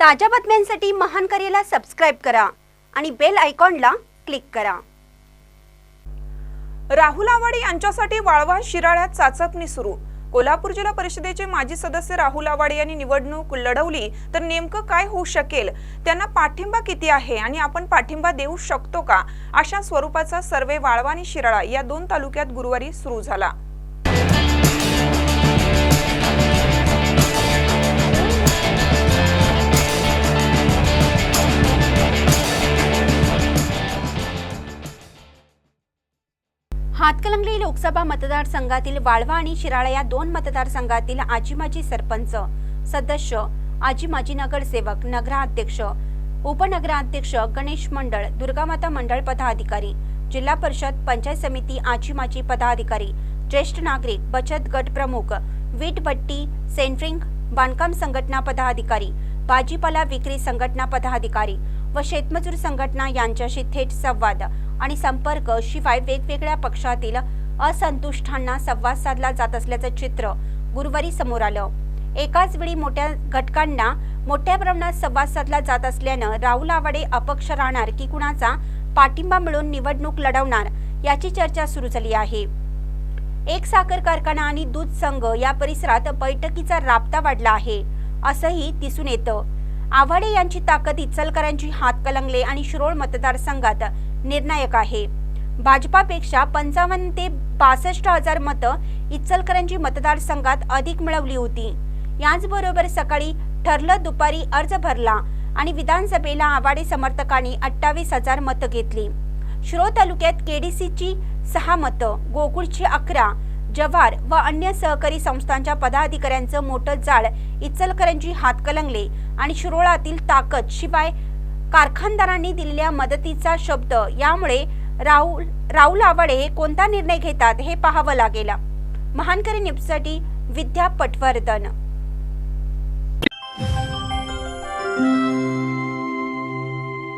ताज्या बातम्यांसाठी महान करेला सबस्क्राईब करा आणि बेल आयकॉनला क्लिक करा. राहुल आवाडे यांच्यासाठी वाळवा शिराळ्यात चाचपणी सुरू. कोल्हापूर जिल्हा परिषदेचे माजी सदस्य राहुल आवाडे यांनी निवडणूक लढवली तर नेमकं काय होऊ शकेल? त्यांना पाठिंबा किती आहे आणि आपण पाठिंबा देऊ शकतो का? अशा स्वरूपाचा सर्वे वाळवा आणि शिराळा या दोन तालुक्यात गुरुवारी सुरू झाला. हातकलंगली लोकसभा मतदारसंघातील वाळवा आणि शिराळा या दोन मतदारसंघातील आजी माजी सरपंच सदस्य आजी माजी नगरसेवक नगराध्यक्ष उपनगराध्यक्ष गणेश मंडळ दुर्गामाता मंडळ पदाधिकारी जिल्हा परिषद पंचायत समिती आजी माजी पदाधिकारी ज्येष्ठ नागरिक बचत गट प्रमुख वीट भट्टी सेंट्रिंग बांधकाम संघटना पदाधिकारी भाजीपाला विक्री संघटना पदाधिकारी व शेतमजूर संघटना यांच्याशी थेट संवाद आणि संपर्क शिवाय वेगवेगळ्या पक्षातील असंतुष्टांना संवाद साधला जात असल्याचं चित्र गुरुवारी समोर आलं. एकाच वेळी मोठ्या घटकांना मोठ्या प्रमाणात संवाद साधला जात असल्यानं राहुल आवाडे अपक्ष राहणार की कुणाचा पाठिंबा मिळून निवडणूक लढवणार याची चर्चा सुरू झाली आहे. एक साखर कारखाना आणि दूध संघ या परिसरात बैठकीचा राबता वाढला आहे असंही दिसून येतं. आव्हाडे यांची ताकद इचलकरांची हातकलंगले आणि शिरोळ मतदारसंघात निर्णायक आहे. भाजपापेक्षा पंचावन्न ते बासष्ट हजार मतं इचलकरांची मतदारसंघात अधिक मिळवली होती. याचबरोबर सकाळी ठरलं दुपारी अर्ज भरला आणि विधानसभेला आवाडे समर्थकांनी अठ्ठावीस हजार मतं घेतली. शिरो तालुक्यात केडीसीची सहा मतं गोकुळची अकरा जव्हार व अन्य सहकारी संस्थांच्या पदाधिकाऱ्यांचं मोठं जाळ इचलकरंजी हातकलंगले आणि शिरोळातील ताकद शिवाय कारखानदारांनी दिलेल्या मदतीचा शब्द. यामुळे राहुल राहुल आवाडे हे कोणता निर्णय घेतात हे पाहावं लागेल. महानकरी न्यूजसाठी विद्या पटवर्धन.